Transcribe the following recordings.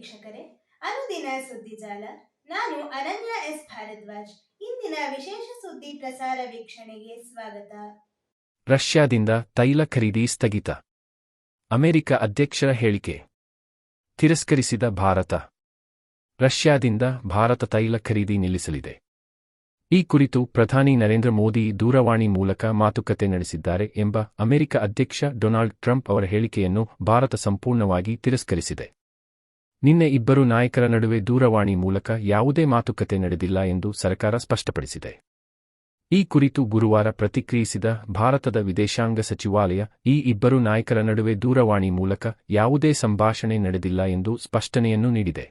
ವೀಕ್ಷಕರೇ, ಅನುದಿನ ಸುದ್ದಿಜಾಲ ನಾನು ಅನನ್ಯ ಎಸ್. ಭಾರದ್ವಾಜ್. ಇಂದಿನ ವಿಶೇಷ ಸುದ್ದಿ ಪ್ರಸಾರ ವೀಕ್ಷಣೆಗೆ ಸ್ವಾಗತ. ರಷ್ಯಾದಿಂದ ತೈಲ ಖರೀದಿ ಸ್ಥಗಿತ. ಅಮೆರಿಕ ಅಧ್ಯಕ್ಷರ ಹೇಳಿಕೆ. ತಿರಸ್ಕರಿಸಿದ ಭಾರತ. ರಷ್ಯಾದಿಂದ ಭಾರತ ತೈಲ ಖರೀದಿ ನಿಲ್ಲಿಸಲಿದೆ. ಈ ಕುರಿತು ಪ್ರಧಾನಿ ನರೇಂದ್ರ ಮೋದಿ ದೂರವಾಣಿ ಮೂಲಕ ಮಾತುಕತೆ ನಡೆಸಿದ್ದಾರೆ ಎಂಬ ಅಮೆರಿಕ ಅಧ್ಯಕ್ಷ ಡೊನಾಲ್ಡ್ ಟ್ರಂಪ್ ಅವರ ಹೇಳಿಕೆಯನ್ನು ಭಾರತ ಸಂಪೂರ್ಣವಾಗಿ ತಿರಸ್ಕರಿಸಿದೆ. ನಿನ್ನೆ ಇಬ್ಬರು ನಾಯಕರ ನಡುವೆ ದೂರವಾಣಿ ಮೂಲಕ ಯಾವುದೇ ಮಾತುಕತೆ ನಡೆದಿಲ್ಲ ಎಂದು ಸರ್ಕಾರ ಸ್ಪಷ್ಟಪಡಿಸಿದೆ. ಈ ಕುರಿತು ಗುರುವಾರ ಪ್ರತಿಕ್ರಿಯಿಸಿದ ಭಾರತದ ವಿದೇಶಾಂಗ ಸಚಿವಾಲಯ, ಈ ಇಬ್ಬರು ನಾಯಕರ ನಡುವೆ ದೂರವಾಣಿ ಮೂಲಕ ಯಾವುದೇ ಸಂಭಾಷಣೆ ನಡೆದಿಲ್ಲ ಎಂದು ಸ್ಪಷ್ಟನೆಯನ್ನು ನೀಡಿದೆ.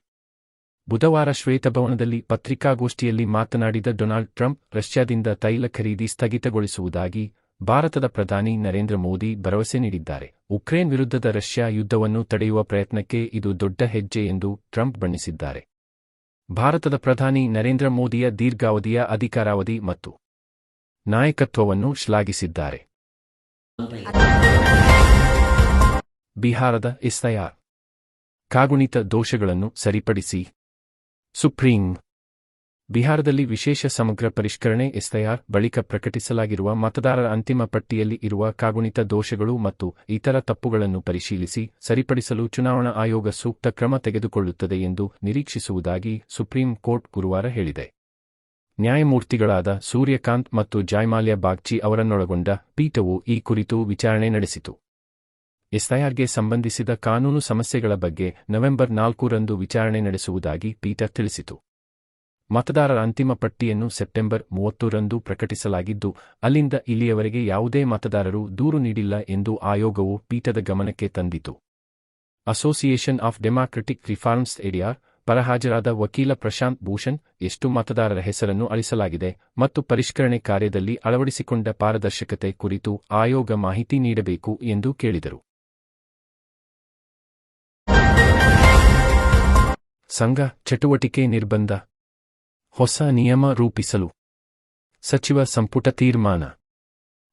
ಬುಧವಾರ ಶ್ವೇತಭವನದಲ್ಲಿ ಪತ್ರಿಕಾಗೋಷ್ಠಿಯಲ್ಲಿ ಮಾತನಾಡಿದ ಡೊನಾಲ್ಡ್ ಟ್ರಂಪ್, ರಷ್ಯಾದಿಂದ ತೈಲ ಖರೀದಿ ಸ್ಥಗಿತಗೊಳಿಸುವುದಾಗಿ ಭಾರತದ ಪ್ರಧಾನಿ ನರೇಂದ್ರ ಮೋದಿ ಭರವಸೆ ನೀಡಿದ್ದಾರೆ. ಉಕ್ರೇನ್ ವಿರುದ್ಧದ ರಷ್ಯಾ ಯುದ್ಧವನ್ನು ತಡೆಯುವ ಪ್ರಯತ್ನಕ್ಕೆ ಇದು ದೊಡ್ಡ ಹೆಜ್ಜೆ ಎಂದು ಟ್ರಂಪ್ ಬಣ್ಣಿಸಿದ್ದಾರೆ. ಭಾರತದ ಪ್ರಧಾನಿ ನರೇಂದ್ರ ಮೋದಿಯ ದೀರ್ಘಾವಧಿಯ ಅಧಿಕಾರಾವಧಿ ಮತ್ತು ನಾಯಕತ್ವವನ್ನು ಶ್ಲಾಘಿಸಿದ್ದಾರೆ. ಬಿಹಾರದ ಇಸ್ತಯಾರ್ ಕಾಗುಣಿತ ದೋಷಗಳನ್ನು ಸರಿಪಡಿಸಿ. ಸುಪ್ರೀಂ ಬಿಹಾರದಲ್ಲಿ ವಿಶೇಷ ಸಮಗ್ರ ಪರಿಷ್ಕರಣೆ ಎಸ್ಐಆರ್ ಬಳಿಕ ಪ್ರಕಟಿಸಲಾಗಿರುವ ಮತದಾರರ ಅಂತಿಮ ಪಟ್ಟಿಯಲ್ಲಿ ಇರುವ ಕಾಗುಣಿತ ದೋಷಗಳು ಮತ್ತು ಇತರ ತಪ್ಪುಗಳನ್ನು ಪರಿಶೀಲಿಸಿ ಸರಿಪಡಿಸಲು ಚುನಾವಣಾ ಆಯೋಗ ಸೂಕ್ತ ಕ್ರಮ ತೆಗೆದುಕೊಳ್ಳುತ್ತದೆ ಎಂದು ನಿರೀಕ್ಷಿಸುವುದಾಗಿ ಸುಪ್ರೀಂ ಕೋರ್ಟ್ ಗುರುವಾರ ಹೇಳಿದೆ. ನ್ಯಾಯಮೂರ್ತಿಗಳಾದ ಸೂರ್ಯಕಾಂತ್ ಮತ್ತು ಜಾಯ್ಮಾಲ್ಯ ಬಾಗ್ಚಿ ಅವರನ್ನೊಳಗೊಂಡ ಪೀಠವು ಈ ಕುರಿತು ವಿಚಾರಣೆ ನಡೆಸಿತು. ಎಸ್ಐಆರ್ಗೆ ಸಂಬಂಧಿಸಿದ ಕಾನೂನು ಸಮಸ್ಯೆಗಳ ಬಗ್ಗೆ ನವೆಂಬರ್ ನಾಲ್ಕರಂದು ವಿಚಾರಣೆ ನಡೆಸುವುದಾಗಿ ಪೀಠ ತಿಳಿಸಿತು. ಮತದಾರರ ಅಂತಿಮ ಪಟ್ಟಿಯನ್ನು ಸೆಪ್ಟೆಂಬರ್ ಮೂವತ್ತರಂದು ಪ್ರಕಟಿಸಲಾಗಿದ್ದು, ಅಲ್ಲಿಂದ ಇಲ್ಲಿಯವರೆಗೆ ಯಾವುದೇ ಮತದಾರರು ದೂರು ನೀಡಿಲ್ಲ ಎಂದು ಆಯೋಗವು ಪೀಠದ ಗಮನಕ್ಕೆ ತಂದಿತು. ಅಸೋಸಿಯೇಷನ್ ಆಫ್ ಡೆಮಾಕ್ರೆಟಿಕ್ ರಿಫಾರ್ಮ್ಸ್ ಏರಿಯಾ ಪರಹಾಜರಾದ ವಕೀಲ ಪ್ರಶಾಂತ್ ಭೂಷಣ್, ಎಷ್ಟು ಮತದಾರರ ಹೆಸರನ್ನು ಅಳಿಸಲಾಗಿದೆ ಮತ್ತು ಪರಿಷ್ಕರಣೆ ಕಾರ್ಯದಲ್ಲಿ ಅಳವಡಿಸಿಕೊಂಡ ಪಾರದರ್ಶಕತೆ ಕುರಿತು ಆಯೋಗ ಮಾಹಿತಿ ನೀಡಬೇಕು ಎಂದು ಕೇಳಿದರು. ಸಂಘ, ಚಟುವಟಿಕೆ ನಿರ್ಬಂಧ ಹೊಸ ನಿಯಮ ರೂಪಿಸಲು. ಸಚಿವ ಸಂಪುಟ ತೀರ್ಮಾನ.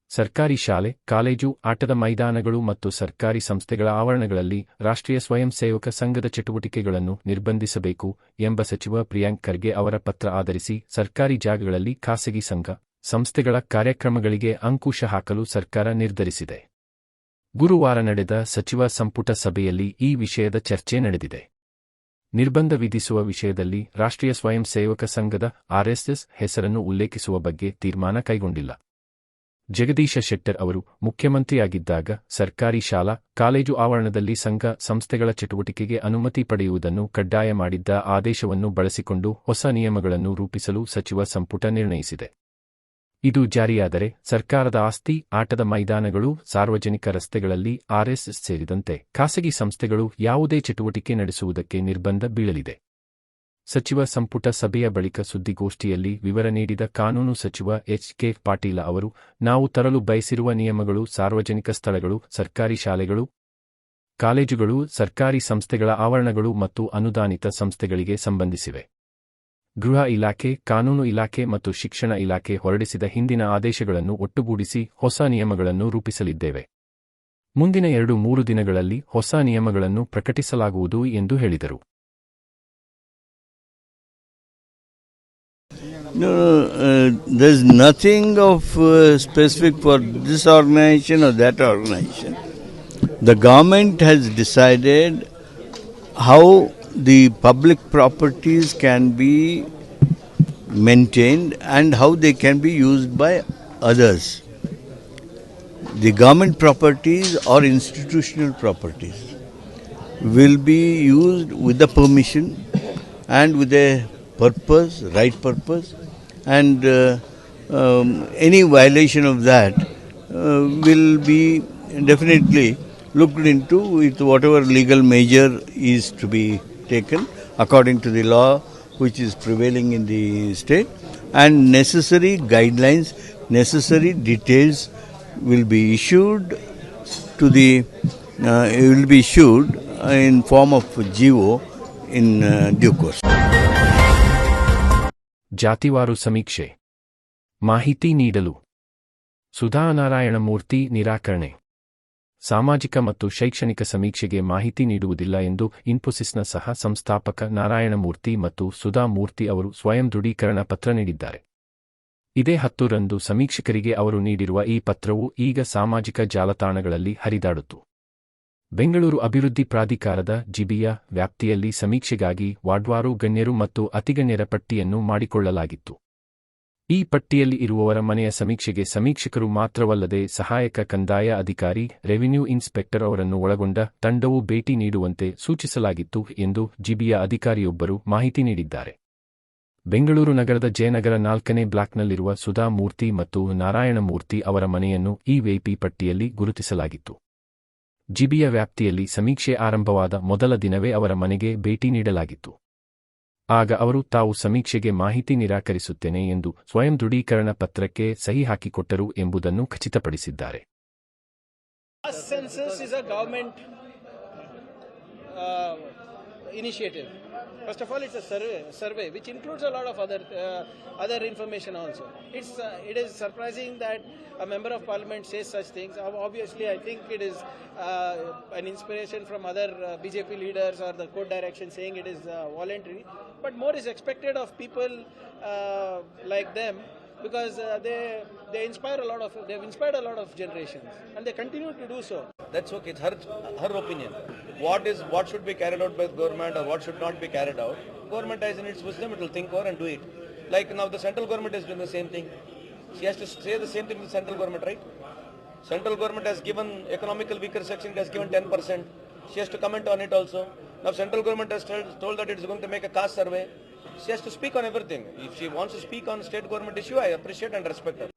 ಸರ್ಕಾರಿ ಶಾಲೆ, ಕಾಲೇಜು, ಆಟದ ಮೈದಾನಗಳು ಮತ್ತು ಸರ್ಕಾರಿ ಸಂಸ್ಥೆಗಳ ಆವರಣಗಳಲ್ಲಿ ರಾಷ್ಟ್ರೀಯ ಸ್ವಯಂ ಸೇವಕ ಸಂಘದ ಚಟುವಟಿಕೆಗಳನ್ನು ನಿರ್ಬಂಧಿಸಬೇಕು ಎಂಬ ಸಚಿವ ಪ್ರಿಯಾಂಕ್ ಖರ್ಗೆ ಅವರ ಪತ್ರ ಆಧರಿಸಿ ಸರ್ಕಾರಿ ಜಾಗಗಳಲ್ಲಿ ಖಾಸಗಿ ಸಂಘ, ಸಂಸ್ಥೆಗಳ ಕಾರ್ಯಕ್ರಮಗಳಿಗೆ ಅಂಕುಶ ಹಾಕಲು ಸರ್ಕಾರ ನಿರ್ಧರಿಸಿದೆ. ಗುರುವಾರ ನಡೆದ ಸಚಿವ ಸಂಪುಟ ಸಭೆಯಲ್ಲಿ ಈ ವಿಷಯದ ಚರ್ಚೆ ನಡೆದಿದೆ. ನಿರ್ಬಂಧ ವಿಧಿಸುವ ವಿಷಯದಲ್ಲಿ ರಾಷ್ಟ್ರೀಯ ಸ್ವಯಂ ಸೇವಕ ಸಂಘದ ಆರ್ಎಸ್ಎಸ್ ಹೆಸರನ್ನು ಉಲ್ಲೇಖಿಸುವ ಬಗ್ಗೆ ತೀರ್ಮಾನ ಕೈಗೊಂಡಿಲ್ಲ. ಜಗದೀಶ ಶೆಟ್ಟರ್ ಅವರು ಮುಖ್ಯಮಂತ್ರಿಯಾಗಿದ್ದಾಗ ಸರ್ಕಾರಿ ಶಾಲಾ, ಕಾಲೇಜು ಆವರಣದಲ್ಲಿ ಸಂಘ ಸಂಸ್ಥೆಗಳ ಚಟುವಟಿಕೆಗೆ ಅನುಮತಿ ಪಡೆಯುವುದನ್ನು ಕಡ್ಡಾಯ ಮಾಡಿದ್ದ ಆದೇಶವನ್ನು ಬಳಸಿಕೊಂಡು ಹೊಸ ನಿಯಮಗಳನ್ನು ರೂಪಿಸಲು ಸಚಿವ ಸಂಪುಟ ನಿರ್ಣಯಿಸಿದೆ. ಇದು ಜಾರಿಯಾದರೆ ಸರ್ಕಾರದ ಆಸ್ತಿ, ಆಟದ ಮೈದಾನಗಳು, ಸಾರ್ವಜನಿಕ ರಸ್ತೆಗಳಲ್ಲಿ ಆರ್ಎಸ್ಎಸ್ ಸೇರಿದಂತೆ ಖಾಸಗಿ ಸಂಸ್ಥೆಗಳು ಯಾವುದೇ ಚಟುವಟಿಕೆ ನಡೆಸುವುದಕ್ಕೆ ನಿರ್ಬಂಧ ಬೀಳಲಿದೆ. ಸಚಿವ ಸಂಪುಟ ಸಭೆಯ ಬಳಿಕ ಸುದ್ದಿಗೋಷ್ಠಿಯಲ್ಲಿ ವಿವರ ನೀಡಿದ ಕಾನೂನು ಸಚಿವ ಎಚ್ ಕೆ ಪಾಟೀಲ ಅವರು, ನಾವು ತರಲು ಬಯಸಿರುವ ನಿಯಮಗಳು ಸಾರ್ವಜನಿಕ ಸ್ಥಳಗಳು, ಸರ್ಕಾರಿ ಶಾಲೆಗಳು, ಕಾಲೇಜುಗಳು, ಸರ್ಕಾರಿ ಸಂಸ್ಥೆಗಳ ಆವರಣಗಳು ಮತ್ತು ಅನುದಾನಿತ ಸಂಸ್ಥೆಗಳಿಗೆ ಸಂಬಂಧಿಸಿವೆ. ಗೃಹ ಇಲಾಖೆ ಕಾನೂನು ಇಲಾಖೆ ಮತ್ತು ಶಿಕ್ಷಣ ಇಲಾಖೆ ಹೊರಡಿಸಿದ ಹಿಂದಿನ ಆದೇಶಗಳನ್ನು ಒಟ್ಟುಗೂಡಿಸಿ ಹೊಸ ನಿಯಮಗಳನ್ನು ರೂಪಿಸಲಿದ್ದೇವೆ ಮುಂದಿನ ಎರಡು ಮೂರು ದಿನಗಳಲ್ಲಿ ಹೊಸ ನಿಯಮಗಳನ್ನು ಪ್ರಕಟಿಸಲಾಗುವುದು ಎಂದು ಹೇಳಿದರು No, uh, there's nothing of uh, specific for this organization or that organization. The government has decided how the public properties can be maintained and how they can be used by others. The government properties or institutional properties will be used with the permission and with a purpose, right purpose, and uh, um, any violation of that uh, will be definitely looked into with whatever legal measure is to be taken according to the law which is prevailing in the state, and necessary guidelines, necessary details will be issued to the uh, will be issued in form of GO in uh, due course. ಜಾತಿವಾರು ಸಮೀಕ್ಷೆ ಮಾಹಿತಿ ನೀಡಲು ಸುಧಾನಾರಾಯಣ ಮೂರ್ತಿ ನಿರಾಕರಣೆ ಸಾಮಾಜಿಕ ಮತ್ತು ಶೈಕ್ಷಣಿಕ ಸಮೀಕ್ಷೆಗೆ ಮಾಹಿತಿ ನೀಡುವುದಿಲ್ಲ ಎಂದು ಇನ್ಫೋಸಿಸ್ನ ಸಹ ಸಂಸ್ಥಾಪಕ ನಾರಾಯಣಮೂರ್ತಿ ಮತ್ತು ಸುಧಾ ಮೂರ್ತಿ ಅವರು ಸ್ವಯಂ ದೃಢೀಕರಣ ಪತ್ರ ನೀಡಿದ್ದಾರೆ. ಇದೇ ಹತ್ತರಂದು ಸಮೀಕ್ಷಕರಿಗೆ ಅವರು ನೀಡಿರುವ ಈ ಪತ್ರವು ಈಗ ಸಾಮಾಜಿಕ ಜಾಲತಾಣಗಳಲ್ಲಿ ಹರಿದಾಡುತ್ತು. ಬೆಂಗಳೂರು ಅಭಿವೃದ್ಧಿ ಪ್ರಾಧಿಕಾರದ ಜಿಬಿಯ ವ್ಯಾಪ್ತಿಯಲ್ಲಿ ಸಮೀಕ್ಷೆಗಾಗಿ ವಾಡ್ವಾರು ಗಣ್ಯರು ಮತ್ತು ಅತಿಗಣ್ಯರ ಪಟ್ಟಿಯನ್ನು ಮಾಡಿಕೊಳ್ಳಲಾಗಿತ್ತು. ಈ ಪಟ್ಟಿಯಲ್ಲಿ ಇರುವವರ ಮನೆಯ ಸಮೀಕ್ಷೆಗೆ ಸಮೀಕ್ಷಕರು ಮಾತ್ರವಲ್ಲದೆ ಸಹಾಯಕ ಕಂದಾಯ ಅಧಿಕಾರಿ, ರೆವಿನ್ಯೂ ಇನ್ಸ್ಪೆಕ್ಟರ್ ಅವರನ್ನು ಒಳಗೊಂಡ ತಂಡವು ಭೇಟಿ ನೀಡುವಂತೆ ಸೂಚಿಸಲಾಗಿತ್ತು ಎಂದು ಜಿಬಿಯ ಅಧಿಕಾರಿಯೊಬ್ಬರು ಮಾಹಿತಿ ನೀಡಿದ್ದಾರೆ. ಬೆಂಗಳೂರು ನಗರದ ಜಯನಗರ ನಾಲ್ಕನೇ ಬ್ಲಾಕ್ನಲ್ಲಿರುವ ಸುಧಾಮೂರ್ತಿ ಮತ್ತು ನಾರಾಯಣಮೂರ್ತಿ ಅವರ ಮನೆಯನ್ನು ಈ ವೇಪಿ ಪಟ್ಟಿಯಲ್ಲಿ ಗುರುತಿಸಲಾಗಿತ್ತು. ಜಿಬಿಯ ವ್ಯಾಪ್ತಿಯಲ್ಲಿ ಸಮೀಕ್ಷೆ ಆರಂಭವಾದ ಮೊದಲ ದಿನವೇ ಅವರ ಮನೆಗೆ ಭೇಟಿ ನೀಡಲಾಗಿತ್ತು. ಆಗ ಅವರು ತಾವು ಸಮೀಕ್ಷೆಗೆ ಮಾಹಿತಿ ನಿರಾಕರಿಸುತ್ತೇನೆ ಎಂದು ಸ್ವಯಂ ದೃಢೀಕರಣ ಪತ್ರಕ್ಕೆ ಸಹಿ ಹಾಕಿಕೊಟ್ಟರು ಎಂಬುದನ್ನು ಖಚಿತಪಡಿಸಿದ್ದಾರೆ. Initiative. First of all, it's a survey, survey which includes a lot of other uh, other information also. It's uh, it is surprising that a member of parliament says such things. Obviously, I think it is uh, an inspiration from other uh, BJP leaders or the court direction saying it is uh, voluntary. But more is expected of people uh, like them because they they inspire a lot of they've inspired a lot of generations and they continue to do so. That's okay. It's her her opinion. What is what should be carried out by the government or what should not be carried out? Government is in its wisdom, it will think over and do it. Like now, the central government is doing the same thing. She has to say the same thing to the central government, right? Central government has given economical weaker section. It has given 10 percent. She has to comment on it also. Now, central government has told, told that it is going to make a caste survey. She has to speak on everything. If she wants to speak on state government issue, I appreciate and respect her.